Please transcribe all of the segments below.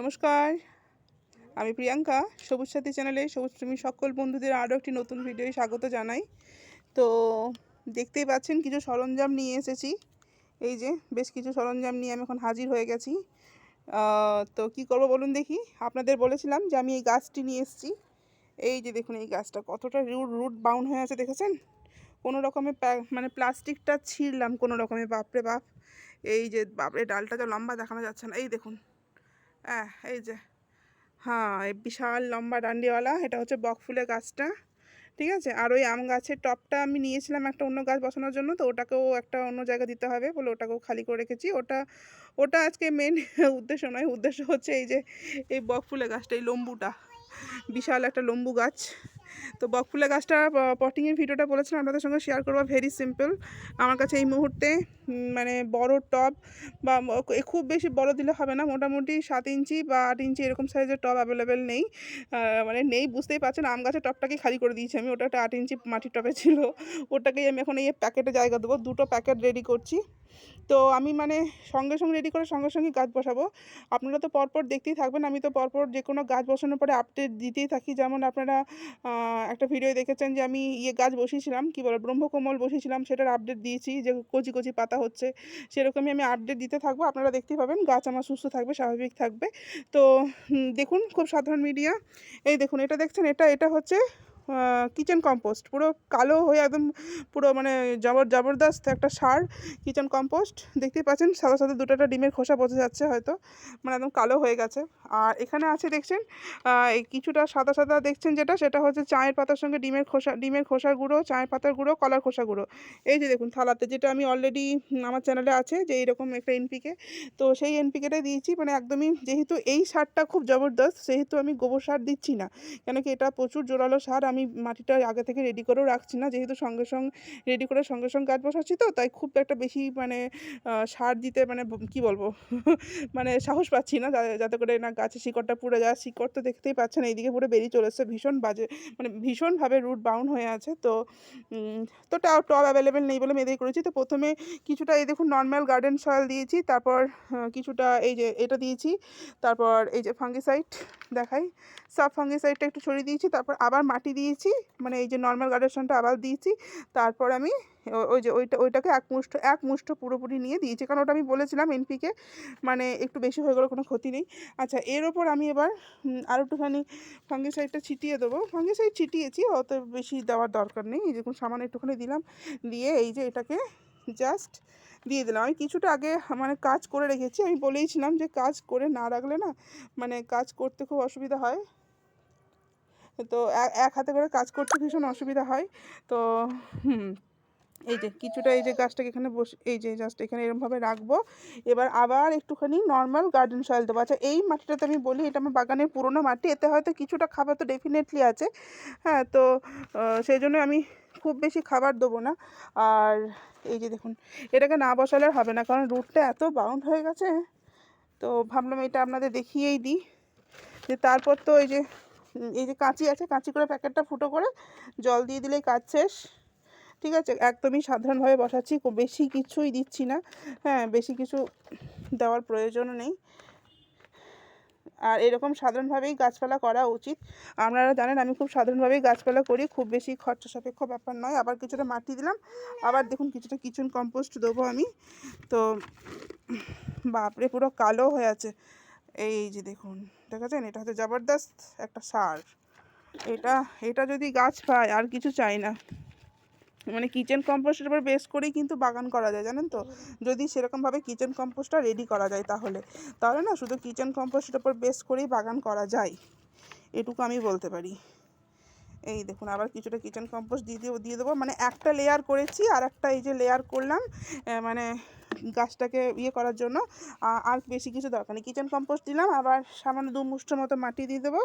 নমস্কার। আমি প্রিয়াঙ্কা, সবুজ সাথী চ্যানেলে সবুজ প্রেমী সকল বন্ধুদের আরও একটি নতুন ভিডিওয় স্বাগত জানাই। তো দেখতেই পাচ্ছেন কিছু সরঞ্জাম নিয়ে এসেছি। এই যে বেশ কিছু সরঞ্জাম নিয়ে আমি এখন হাজির হয়ে গেছি। তো কি করব বলুন দেখি? আপনাদের বলেছিলাম যে আমি এই গাছটি নিয়ে এসেছি। এই যে দেখুন এই গাছটা কতটা রুট রুট বাউন্ড হয়ে আছে দেখেছেন? কোনো রকমে মানে প্লাস্টিকটা ছিঁড়লাম কোনো রকমে, বাপরে বাপ। এই যে বাপরে, ডালটা তো লম্বা দেখানো যাচ্ছে না। এই দেখুন হ্যাঁ এই যে হ্যাঁ বিশাল লম্বা ডান্ডিওয়ালা, এটা হচ্ছে বকফুলের গাছটা, ঠিক আছে? আর ওই আম গাছের টপটা আমি নিয়েছিলাম একটা অন্য গাছ বসানোর জন্য, তো ওটাকেও একটা অন্য জায়গা দিতে হবে বলে ওটাকেও খালি করে রেখেছি। ওটা ওটা আজকে মেন উদ্দেশ্য নয়, উদ্দেশ্য হচ্ছে এই যে, এই বকফুলের গাছটা, এই লম্বুটা, বিশাল একটা লম্বু গাছ। তো বকফুলের গাছটা পটিংয়ের ভিডিওটা বলেছিলাম, আপনাদের সঙ্গে শেয়ার করব। ভেরি সিম্পল আমার কাছে এই মুহূর্তে মানে বড় টব বা খুব বেশি বড় দিলে হবে না। মোটামুটি সাত ইঞ্চি বা আট ইঞ্চি এরকম সাইজের টব অ্যাভেলেবেল নেই। মানে নেই, বুঝতেই পারছেন। আম গাছের টবটাকে খালি করে দিয়েছি আমি। ওটা একটা আট ইঞ্চি মাটির টবে ছিল। ওটাকেই আমি এখন এই প্যাকেটে জায়গা দেবো। দুটো প্যাকেট রেডি করছি। তো আমি মানে সঙ্গে সঙ্গে রেডি করে সঙ্গে সঙ্গে গাছ বসাবো। আপনারা তো পরপর দেখতেই থাকবেন, আমি তো পরপর যে কোনো গাছ বসানোর পরে আপডেট দিতেই থাকি। যেমন আপনারা একটা ভিডিও দেখেছেন যে আমি ইয়ে গাছ বসিয়েছিলাম, কী বলে, ব্রহ্মকমল বসিয়েছিলাম, সেটার আপডেট দিয়েছি যে কচি কচি পাতা হচ্ছে, সেরকমই আমি আপডেট দিতে থাকব। আপনারা দেখতেই পাবেন, গাছ আমার সুস্থ থাকবে, স্বাভাবিক থাকবে। তো দেখুন, খুব সাধারণ মিডিয়া এই দেখুন, এটা দেখছেন, এটা এটা হচ্ছে কিচেন কম্পোস্ট পুরো কালো হয়ে একদম পুরো মানে জবর জবরদস্ত একটা সার কিচেন কম্পোস্ট দেখতেই পাচ্ছেন সাদা সাদা একটা ডিমের খোসা বোঝা যাচ্ছে হয়তো মানে একদম কালো হয়ে গেছে। আর এখানে আছে দেখছেন কিছুটা সাদা সাদা দেখছেন যেটা, সেটা হচ্ছে চায়ের পাতার সঙ্গে ডিমের খোসা, ডিমের খোসার গুঁড়ো, চায়ের পাতার গুঁড়ো, কলার খোসা গুঁড়ো। এই যে দেখুন থালাতে, যেটা আমি অলরেডি আমার চ্যানেলে আছে, যে এইরকম একটা এনপিকে তো সেই এনপিকেটাই দিয়েছি মানে একদমই যেহেতু এই সারটা খুব জবরদস্ত, সেহেতু আমি গোবর সার দিচ্ছি না, কেন কি এটা প্রচুর জোরালো সার আমি মাটিটা আগে থেকে রেডি করেও রাখছি না। যেহেতু সঙ্গে সঙ্গে রেডি করে সঙ্গে সঙ্গে গাছ বসাচ্ছি তো, তাই খুব একটা বেশি মানে সার দিতে মানে কি বলব? মানে সাহস পাচ্ছি না। যাতে করে না গাছের শিকড়টা পুড়ে যায়। শিকড় তো দেখতেই পাচ্ছেন, এইদিকে পুরো বেরিয়ে চলে এসছে। ভীষণ বাজে মানে ভীষণভাবে রুট বাউন্ড হয়ে আছে। তো তো টাও টব অ্যাভেলেবেল নেই বলে মেয়েদের করেছি। তো প্রথমে কিছুটা এই দেখুন নর্মাল গার্ডেন সয়েল দিয়েছি। তারপর কিছুটা এই যে এটা দিয়েছি। তারপর এই যে ফাঙ্গিসাইড দেখাই। সাব ফাঙ্গিসাইডটা একটু ছড়িয়ে দিয়েছি, তারপর আবার মাটি দিয়েছি মানে এই যে নর্মাল গার্ডেশনটা আবার দিয়েছি। তারপর আমি ওই যে ওইটা, ওইটাকে এক মুষ্ঠ এক মুষ্ঠ পুরোপুরি নিয়ে দিয়েছি, কারণ ওটা আমি বলেছিলাম এনপিকে মানে একটু বেশি হয়ে গেলে কোনো ক্ষতি নেই। আচ্ছা এর ওপর আমি এবার আরও একটুখানি ফাঙ্গিসাইডটা ছিটিয়ে দেবো। ফাঙ্গিসাইড ছিটিয়েছি, অত বেশি দেওয়ার দরকার নেই, এই দেখুন সামান্য একটুখানি দিলাম, দিয়ে এই যে এটাকে জাস্ট দিয়ে দিলাম। আমি কিছুটা আগে মানে কাজ করে রেখেছি। আমি বলেইছিলাম যে কাজ করে না রাখলে না মানে কাজ করতে খুব অসুবিধা হয়। তো এক- হাতে করে কাজ করতে ভীষণ অসুবিধা হয়। তো হুম, এই যে কিছুটা এই যে গাছটাকে এখানে বসে, এই যে জাস্ট এখানে এরকমভাবে রাখব। এবার আবার একটুখানি নর্মাল গার্ডেন সয়েল দেবো। আচ্ছা এই মাটিটাতে আমি বলি, এটা আমার বাগানের পুরোনো মাটি। এতে হয়তো কিছুটা খাবার তো ডেফিনেটলি আছে। হ্যাঁ তো সেই জন্য আমি খুব বেশি খাবার দেবো না। আর এই যে দেখুন, এটাকে না বসালে হবে না, কারণ রুটটা এত বাউন্ড হয়ে গেছে। তো ভাবলাম এটা আপনাদের দেখিয়েই দিই। যে তারপর তো এই যে এই যে কাঁচি আছে, কাঁচি করে প্যাকেটটা ফুটো করে জল দিয়ে দিলেই কাজ শেষ। ঠিক আছে, একদমই সাধারণভাবে বসাচ্ছি বেশি কিছুই দিচ্ছি না। হ্যাঁ বেশি কিছু দেওয়ার প্রয়োজনও নেই। আর এরকম সাধারণভাবেই গাছপালা করা উচিত। আপনারা জানেন আমি খুব সাধারণভাবেই গাছপালা করি, খুব বেশি খরচা সাপেক্ষ ব্যাপার নয়। আবার কিছুটা মাটি দিলাম, আবার দেখুন কিছুটা কিচেন কম্পোস্ট দেবো আমি। তো বাপরে, পুরো কালো হয়ে আছে। এই যে দেখুন দেখেছেন এটা হচ্ছে জবরদস্ত একটা সার। এটা এটা যদি গাছ পায়, আর কিছু চাই না। মানে কিচেন কম্পোস্টের উপর বেস করেই কিন্তু বাগান করা যায় জানেন তো? যদি সেরকমভাবে কিচেন কম্পোস্টটা রেডি করা যায় তাহলে। তাহলে না শুধু কিচেন কম্পোস্টের উপর বেস করেই বাগান করা যায়। এটুকু আমি বলতে পারি। এই দেখুন আবার কিছুটা কিচেন কম্পোস্ট দিয়ে দিয়ে দিয়ে দেবো। মানে একটা লেয়ার করেছি আর একটা এই যে লেয়ার করলাম মানে গাছটাকে ইয়ে করার জন্য আর বেশি কিছু দরকার নেই। কিচেন কম্পোস্ট দিলাম আবার সামান্য দু মুষ্ঠ মতো মাটি দিয়ে দেবো।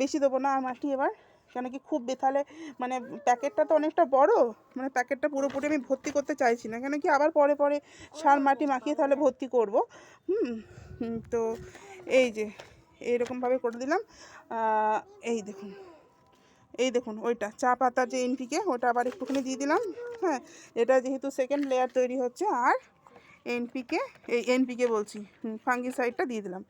বেশি দেবো না আর মাটি এবার কেন কি খুব বেথালে মানে প্যাকেটটা তো অনেকটা বড়? মানে প্যাকেটটা পুরোপুরি আমি ভর্তি করতে চাইছি না। কেন কি আবার পরে পরে সার মাটি মাখিয়ে তাহলে ভর্তি করব। হুম তো এই যে এইরকমভাবে করে দিলাম। এই দেখুন এই দেখুন ওইটা চা পাতার যে এনপিকে ওটা আবার একটুখানি দিয়ে দিলাম। হ্যাঁ এটা যেহেতু সেকেন্ড লেয়ার তৈরি হচ্ছে আর এনপিকে, এই এনপিকে বলছি ফাঙ্গিসাইডটা দিয়ে দিলাম।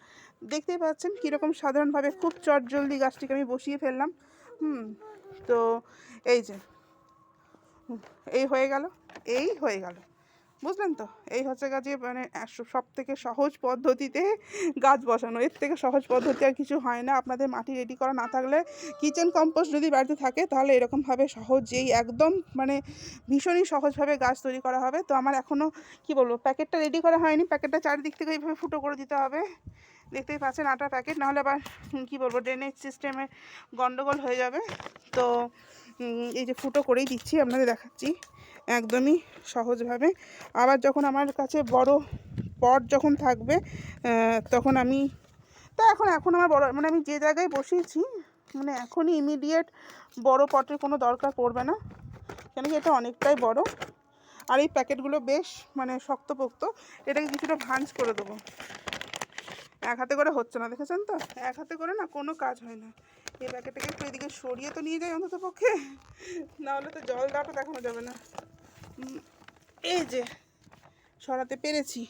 দেখতেই পাচ্ছেন কীরকম সাধারণভাবে খুব চট জলদি গাছটিকে আমি বসিয়ে ফেললাম। হুম, তো এই যে এই হয়ে গেল, এই হয়ে গেল। বুঝলেন তো? এই হচ্ছে গাছে মানে সব থেকে সহজ পদ্ধতিতে গাছ বসানো। এর থেকে সহজ পদ্ধতি আর কিছু হয় না। আপনাদের মাটি রেডি করা না থাকলে কিচেন কম্পোস্ট যদি বাড়িতে থাকে, তাহলে এরকমভাবে সহজেই একদম মানে ভীষণই সহজভাবে গাছ তৈরি করা হবে। তো আমার এখনও কি বলব, প্যাকেটটা রেডি করা হয়নি। প্যাকেটটা চারিদিক থেকে এইভাবে ফুটো করে দিতে হবে। দেখতেই পাচ্ছেন আটা প্যাকেট নাহলে আবার কি বলব ড্রেনেজ সিস্টেমে গন্ডগোল হয়ে যাবে। তো এই যে ফুটো করেই দিচ্ছি, আপনাদের দেখাচ্ছি একদমই সহজভাবে। আবার যখন আমার কাছে বড় পট যখন থাকবে তখন আমি, তা এখন এখন আমার বড় মানে আমি যে জায়গায় বসিয়েছি মানে এখনই ইমিডিয়েট বড় পটের কোনো দরকার পড়বে না। কেন কি এটা অনেকটাই বড়। আর এই প্যাকেটগুলো বেশ মানে শক্তপোক্ত, এটাকে কিছুটা ভাঁজ করে দেবো। এক হাতে করে হচ্ছে না, দেখেছেন তো? এক হাতে করে না, কোনো কাজ হয় না। এই প্যাকেটটাকে একটু এদিকে সরিয়ে তো নিয়ে যাই অন্তত পক্ষে। নাহলে তো জল দেওয়াটা দেখানো যাবে না। এই যে, সরাতে পেরেছি।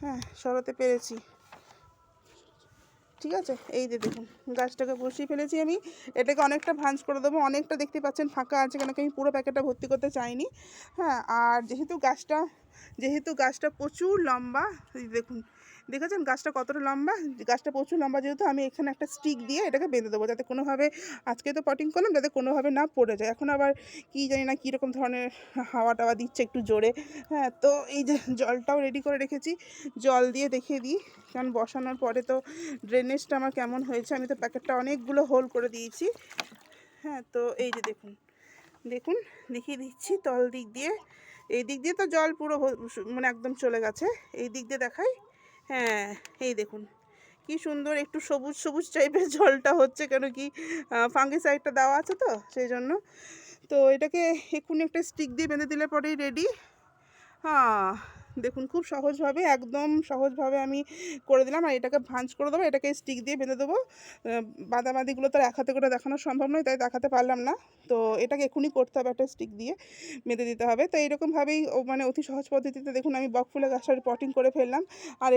হ্যাঁ সরাতে পেরেছি। ঠিক আছে? এই যে দেখুন, গাছটাকে বসিয়ে ফেলেছি আমি। এটাকে অনেকটা ভাঁজ করে দেবো। অনেকটা দেখতে পাচ্ছেন ফাঁকা আছে কেন আমি পুরো প্যাকেটটা ভর্তি করতে চাইনি। হ্যাঁ আর যেহেতু গাছটা যেহেতু গাছটা প্রচুর লম্বা দেখুন দেখেছেন? গাছটা কতটা লম্বা? গাছটা প্রচুর লম্বা, যেহেতু আমি এখানে একটা স্টিক দিয়ে এটাকে বেঁধে দেবো, যাতে কোনোভাবে আজকে তো পটিং করলাম, যাতে কোনোভাবে না পড়ে যায়। এখন আবার কী জানি না কীরকম ধরনের হাওয়া টাওয়া দিচ্ছে একটু জোরে। হ্যাঁ তো এই যে জলটাও রেডি করে রেখেছি। জল দিয়ে দেখিয়ে দিই, কারণ বসানোর পরে তো ড্রেনেজটা আমার কেমন হয়েছে, আমি তো প্যাকেটটা অনেকগুলো হোল করে দিয়েছি। হ্যাঁ তো এই যে দেখুন দেখুন, দেখিয়ে দিচ্ছি তল দিক দিয়ে। এই দিক দিয়ে তো জল পুরো মানে একদম চলে গেছে। এই দিক দিয়ে দেখাই। হ্যাঁ এই দেখুন। কি সুন্দর একটু সবুজ সবুজ টাইপের জলটা হচ্ছে কেন কি ফাঙ্গিসাইডটা দেওয়া আছে তো, সেই জন্য। তো এটাকে এক্ষুনি একটা স্টিক দিয়ে বেঁধে দিলে পরেই রেডি হ্যাঁ দেখুন খুব সহজভাবে, একদম সহজভাবে আমি করে দিলাম। আর এটাকে ভাঁজ করে দেবো, এটাকে স্টিক দিয়ে বেঁধে দেবো। বাদামাদিগুলো তো এক হাতে করে দেখানো সম্ভব নয়, তাই দেখাতে পারলাম না। তো এটাকে এক্ষুনি করতে হবে একটা স্টিক দিয়ে বেঁধে দিতে হবে। তো এইরকমভাবেই মানে অতি সহজ পদ্ধতিতে দেখুন আমি বক ফুলে গাছটার পটিং করে ফেললাম। আর